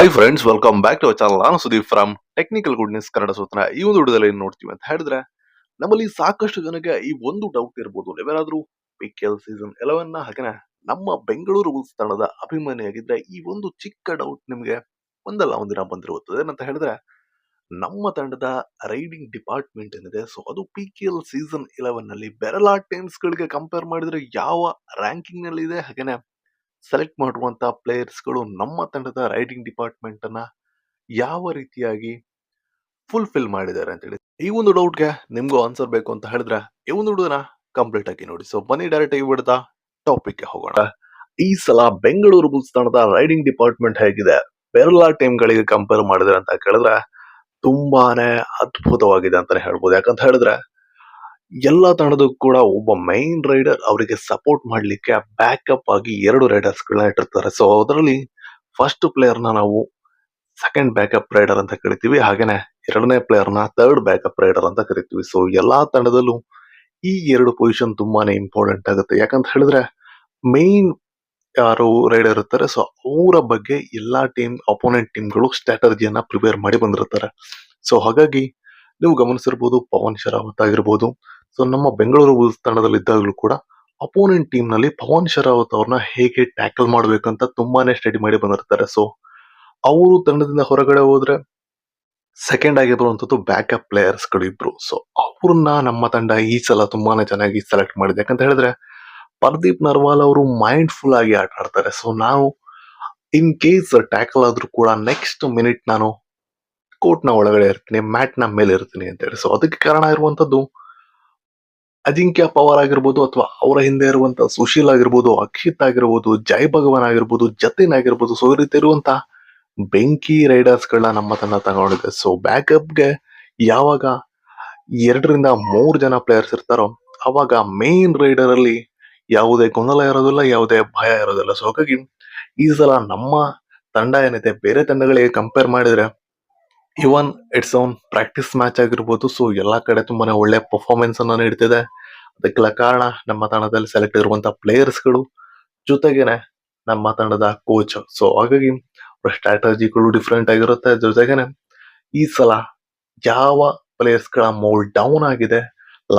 Hi friends welcome back to channel ನಾನು Sudeep from technical goodness Kannada ಸೂತ್ರ ಈ ಒಂದು ವಿಡಿಯೋದಲ್ಲಿ ಏನು ನೋಡ್ತೀವಿ ಅಂತ ಹೇಳಿದ್ರೆ, ನಮ್ಮಲ್ಲಿ ಸಾಕಷ್ಟು ಜನಕ್ಕೆ ಈ ಒಂದು ಡೌಟ್ ಇರ್ಬೋದು. ನೀವೇನಾದ್ರೂ ಪಿ ಕೆ ಎಲ್ ಸೀಸನ್ ಎಲೆವೆನ್ನ ಹಾಗೆ ನಮ್ಮ ಬೆಂಗಳೂರು ಬುಲ್ಸ್ ತಂಡದ ಅಭಿಮಾನಿಯಾಗಿದ್ರೆ ಈ ಒಂದು ಚಿಕ್ಕ ಡೌಟ್ ನಿಮ್ಗೆ ಒಂದಲ್ಲ ಒಂದಿನ ಬಂದಿರುತ್ತದೆ ಏನಂತ ಹೇಳಿದ್ರೆ, ನಮ್ಮ ತಂಡದ ರೈಡಿಂಗ್ ಡಿಪಾರ್ಟ್ಮೆಂಟ್ ಏನಿದೆ ಸೊ ಅದು ಪಿ ಕೆ ಎಲ್ ಸೀಸನ್ ಇಲೆವೆನ್ನಲ್ಲಿ ಬೆರಲಾ ಟೀಮ್ಸ್ ಗಳಿಗೆ ಕಂಪೇರ್ ಮಾಡಿದ್ರೆ ಯಾವ ರ್ಯಾಂಕಿಂಗ್ನಲ್ಲಿ ಇದೆ ಹಾಗೇನೆ ಸೆಲೆಕ್ಟ್ ಮಾಡುವಂತ ಪ್ಲೇಯರ್ಸ್ಗಳು ನಮ್ಮ ತಂಡದ ರೈಡಿಂಗ್ ಡಿಪಾರ್ಟ್ಮೆಂಟ್ ಅನ್ನ ಯಾವ ರೀತಿಯಾಗಿ ಫುಲ್ಫಿಲ್ ಮಾಡಿದ್ದಾರೆ ಅಂತೇಳಿ ಈ ಒಂದು ಡೌಟ್ಗೆ ನಿಮ್ಗೂ ಆನ್ಸರ್ ಬೇಕು ಅಂತ ಹೇಳಿದ್ರೆ ಈ ಒಂದು ಹುಡುಗನ ಕಂಪ್ಲೀಟ್ ಆಗಿ ನೋಡಿ. ಸೊ ಬನ್ನಿ ಡೈರೆಕ್ಟ್ ಆಗಿ ಟಾಪಿಕ್ಗೆ ಹೋಗೋಣ. ಈ ಸಲ ಬೆಂಗಳೂರು ಬುಲ್ಸ್ ತಂಡದ ರೈಡಿಂಗ್ ಡಿಪಾರ್ಟ್ಮೆಂಟ್ ಹೇಗಿದೆ? ಬೆರಲಾ ಟೀಮ್ ಗಳಿಗೆ ಕಂಪೇರ್ ಮಾಡಿದ್ರೆ ಅಂತ ಕೇಳಿದ್ರೆ ತುಂಬಾನೇ ಅದ್ಭುತವಾಗಿದೆ ಅಂತಾನೆ ಹೇಳ್ಬೋದು. ಯಾಕಂತ ಹೇಳಿದ್ರೆ ಎಲ್ಲ ತಂಡದಕ್ಕೂ ಕೂಡ ಒಬ್ಬ ಮೈನ್ ರೈಡರ್ ಅವರಿಗೆ ಸಪೋರ್ಟ್ ಮಾಡಲಿಕ್ಕೆ ಬ್ಯಾಕಪ್ ಆಗಿ ಎರಡು ರೈಡರ್ಸ್ ಗಳನ್ನ ಇಟ್ಟಿರ್ತಾರೆ. ಸೊ ಅದರಲ್ಲಿ ಫಸ್ಟ್ ಪ್ಲೇಯರ್ನ ನಾವು ಸೆಕೆಂಡ್ ಬ್ಯಾಕಪ್ ರೈಡರ್ ಅಂತ ಕರಿತೀವಿ. ಹಾಗೇನೆ ಎರಡನೇ ಪ್ಲೇಯರ್ನ ಥರ್ಡ್ ಬ್ಯಾಕಪ್ ರೈಡರ್ ಅಂತ ಕರಿತೀವಿ. ಸೊ ಎಲ್ಲಾ ತಂಡದಲ್ಲೂ ಈ ಎರಡು ಪೊಸಿಷನ್ ತುಂಬಾನೇ ಇಂಪಾರ್ಟೆಂಟ್ ಆಗುತ್ತೆ. ಯಾಕಂತ ಹೇಳಿದ್ರೆ ಮೈನ್ ಯಾರು ರೈಡರ್ ಇರ್ತಾರೆ ಸೊ ಅವರ ಬಗ್ಗೆ ಎಲ್ಲಾ ಟೀಮ್ ಅಪೋನೆಂಟ್ ಟೀಮ್ಗಳು ಸ್ಟ್ರಾಟಜಿಯನ್ನ ಪ್ರಿಪೇರ್ ಮಾಡಿ ಬಂದಿರ್ತಾರೆ. ಸೊ ಹಾಗಾಗಿ ನೀವು ಗಮನಿಸಿರ್ಬೋದು, ಪವನ್ ಶರಾವತ್ ಆಗಿರ್ಬೋದು ಸೊ ನಮ್ಮ ಬೆಂಗಳೂರು ಬುಲ್ಸ್ ತಂಡದಲ್ಲಿದ್ದಾಗಲೂ ಕೂಡ ಅಪೋನೆಂಟ್ ಟೀಮ್ನಲ್ಲಿ ಪವನ್ ಶರಾವತ್ ಅವ್ರನ್ನ ಹೇಗೆ ಟ್ಯಾಕಲ್ ಮಾಡಬೇಕಂತ ತುಂಬಾನೇ ಸ್ಟಡಿ ಮಾಡಿ ಬಂದಿರ್ತಾರೆ. ಸೊ ಅವರು ತಂಡದಿಂದ ಹೊರಗಡೆ ಹೋದ್ರೆ ಸೆಕೆಂಡ್ ಆಗಿ ಬರುವಂತದ್ದು ಬ್ಯಾಕಪ್ ಪ್ಲೇಯರ್ಸ್ಗಳು ಇಬ್ರು. ಸೊ ಅವ್ರನ್ನ ನಮ್ಮ ತಂಡ ಈ ಸಲ ತುಂಬಾನೇ ಚೆನ್ನಾಗಿ ಸೆಲೆಕ್ಟ್ ಮಾಡಿದೆ. ಯಾಕಂತ ಹೇಳಿದ್ರೆ ಪರ್ದೀಪ್ ನರ್ವಾಲ್ ಅವರು ಮೈಂಡ್ ಫುಲ್ ಆಗಿ ಆಟ ಆಡ್ತಾರೆ. ಸೊ ನಾವು ಇನ್ ಕೇಸ್ ಟ್ಯಾಕಲ್ ಆದ್ರೂ ಕೂಡ ನೆಕ್ಸ್ಟ್ ಮಿನಿಟ್ ನಾನು ಕೋರ್ಟ್ನ ಒಳಗಡೆ ಇರ್ತೀನಿ ಮ್ಯಾಟ್ನ ಮೇಲೆ ಇರ್ತೀನಿ ಅಂತ ಹೇಳಿ ಸೊ ಅದಕ್ಕೆ ಕಾರಣ ಇರುವಂತದ್ದು ಅಜಿಂಕ್ಯ ಪವರ್ ಆಗಿರ್ಬೋದು ಅಥವಾ ಅವರ ಹಿಂದೆ ಇರುವಂತ ಸುಶೀಲ್ ಆಗಿರ್ಬೋದು ಅಕ್ಷಿತ್ ಆಗಿರ್ಬೋದು, ಜೈ ಭಗವಾನ್ ಆಗಿರ್ಬೋದು, ಜತಿನ್ ಆಗಿರ್ಬೋದು, ಸೊ ಈ ರೀತಿ ಇರುವಂತಹ ಬೆಂಕಿ ರೈಡರ್ಸ್ ಗಳನ್ನ ನಮ್ಮ ತನ್ನ ತಗೊಂಡಿದೆ. ಸೊ ಬ್ಯಾಕಪ್ಗೆ ಯಾವಾಗ ಎರಡರಿಂದ ಮೂರು ಜನ ಪ್ಲೇಯರ್ಸ್ ಇರ್ತಾರೋ, ಅವಾಗ ಮೇನ್ ರೈಡರ್ ಅಲ್ಲಿ ಯಾವುದೇ ಗೊಂದಲ ಇರೋದಿಲ್ಲ, ಯಾವುದೇ ಭಯ ಇರೋದಿಲ್ಲ. ಸೊ ಹಾಗಾಗಿ ಈ ಸಲ ನಮ್ಮ ತಂಡ ಏನಿದೆ, ಬೇರೆ ತಂಡಗಳಿಗೆ ಕಂಪೇರ್ ಮಾಡಿದ್ರೆ even it's own practice match ಆಗಿರ್ಬೋದು. ಸೊ ಎಲ್ಲಾ ಕಡೆ ತುಂಬಾನೇ ಒಳ್ಳೆ ಪರ್ಫಾರ್ಮೆನ್ಸ್ ಅನ್ನ ನೀಡ್ತಿದೆ. ಅದಕ್ಕೆಲ್ಲ ಕಾರಣ ನಮ್ಮ ತಂಡದಲ್ಲಿ ಸೆಲೆಕ್ಟ್ ಇರುವಂತ ಪ್ಲೇಯರ್ಸ್ಗಳು ಜೊತೆಗೇನೆ ನಮ್ಮ ತಂಡದ ಕೋಚ್ ಸೊ ಹಾಗಾಗಿ ಅವರ ಸ್ಟ್ರಾಟಜಿಗಳು ಡಿಫ್ರೆಂಟ್ ಆಗಿರುತ್ತೆ. ಜೊತೆಗೇನೆ ಈ ಸಲ ಯಾವ ಪ್ಲೇಯರ್ಸ್ಗಳ ಮೋಲ್ ಡೌನ್ ಆಗಿದೆ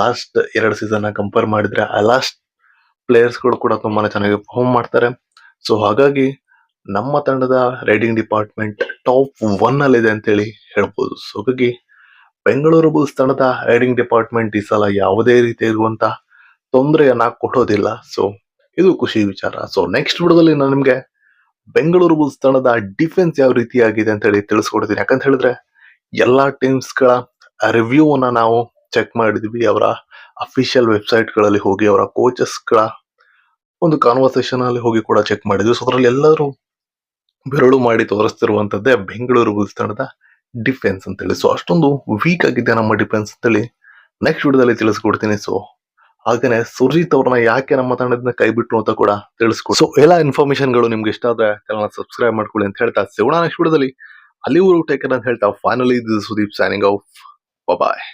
ಲಾಸ್ಟ್ ಎರಡು ಸೀಸನ್ ಕಂಪೇರ್ ಮಾಡಿದ್ರೆ ಆ ಲಾಸ್ಟ್ ಪ್ಲೇಯರ್ಸ್ಗಳು ಕೂಡ ತುಂಬಾನೇ ಚೆನ್ನಾಗಿ ಪರ್ಫಾರ್ಮ್ ಮಾಡ್ತಾರೆ. ಸೊ ಹಾಗಾಗಿ ನಮ್ಮ ತಂಡದ ರೈಡಿಂಗ್ ಡಿಪಾರ್ಟ್ಮೆಂಟ್ ಟಾಪ್ ಒನ್ ಅಲ್ಲಿ ಇದೆ ಅಂತೇಳಿ ಹೇಳ್ಬೋದು. ಸೊ ಹಾಗಾಗಿ ಬೆಂಗಳೂರು ಬುಲ್ಸ್ ತಂಡದ ರೈಡಿಂಗ್ ಡಿಪಾರ್ಟ್ಮೆಂಟ್ ಈ ಸಲ ಯಾವುದೇ ರೀತಿ ಇರುವಂತಹ ತೊಂದರೆಯನ್ನ ಕೊಡೋದಿಲ್ಲ. ಸೊ ಇದು ಖುಷಿ ವಿಚಾರ. ಸೊ ನೆಕ್ಸ್ಟ್ ವಿಡಿಯೋದಲ್ಲಿ ನಾನು ನಿಮಗೆ ಬೆಂಗಳೂರು ಬುಲ್ಸ್ ತಂಡದ ಡಿಫೆನ್ಸ್ ಯಾವ ರೀತಿ ಆಗಿದೆ ಅಂತ ಹೇಳಿ ತಿಳಿಸ್ಕೊಡ್ತೀನಿ. ಯಾಕಂತ ಹೇಳಿದ್ರೆ ಎಲ್ಲಾ ಟೀಮ್ಸ್ಗಳ ರಿವ್ಯೂ ಅನ್ನ ನಾವು ಚೆಕ್ ಮಾಡಿದ್ವಿ. ಅವರ ಅಫಿಷಿಯಲ್ ವೆಬ್ಸೈಟ್ಗಳಲ್ಲಿ ಹೋಗಿ, ಅವರ ಕೋಚಸ್ಗಳ ಒಂದು ಕಾನ್ವರ್ಸೇಷನ್ ಅಲ್ಲಿ ಹೋಗಿ ಕೂಡ ಚೆಕ್ ಮಾಡಿದ್ವಿ. ಸೊ ಅದರಲ್ಲಿ ಎಲ್ಲರೂ ಬೆರಳು ಮಾಡಿ ತೋರಿಸ್ತಿರುವಂತದ್ದೇ ಬೆಂಗಳೂರು ಬುಲ್ಸ್ ತಂಡದ ಡಿಫೆನ್ಸ್ ಅಂತೇಳಿ. ಸೊ ಅಷ್ಟೊಂದು ವೀಕ್ ಆಗಿದೆ ನಮ್ಮ ಡಿಫೆನ್ಸ್ ಅಂತೇಳಿ ನೆಕ್ಸ್ಟ್ ವಿಡಿಯೋದಲ್ಲಿ ತಿಳಿಸ್ಕೊಡ್ತೀನಿ. ಸೊ ಹಾಗೇನೆ ಸುರ್ಜಿತ್ ಅವ್ರನ್ನ ಯಾಕೆ ನಮ್ಮ ತಂಡದಿಂದ ಕೈ ಬಿಟ್ರು ಅಂತ ಕೂಡ ತಿಳಿಸ್ಕೊ ಸೊ ಎಲ್ಲ ಇನ್ಫಾರ್ಮೇಶನ್ಗಳು ನಿಮ್ಗೆ ಇಷ್ಟ ಆದ್ರೆ ಚಾನಲ್ ಸಬ್ಸ್ಕ್ರೈಬ್ ಮಾಡ್ಕೊಳ್ಳಿ ಅಂತ ಹೇಳ್ತಾ ಸಿಗೋಣ ನೆಕ್ಸ್ಟ್ ವಿಡಿಯೋದಲ್ಲಿ ಊರು ಟೇಕರ್ ಅಂತ ಹೇಳ್ತಾ ಫೈನಲಿ ಇದು ಸುದೀಪ್ ಸೈನಿಂಗ್ ಔಫ್ ಬಾಯ್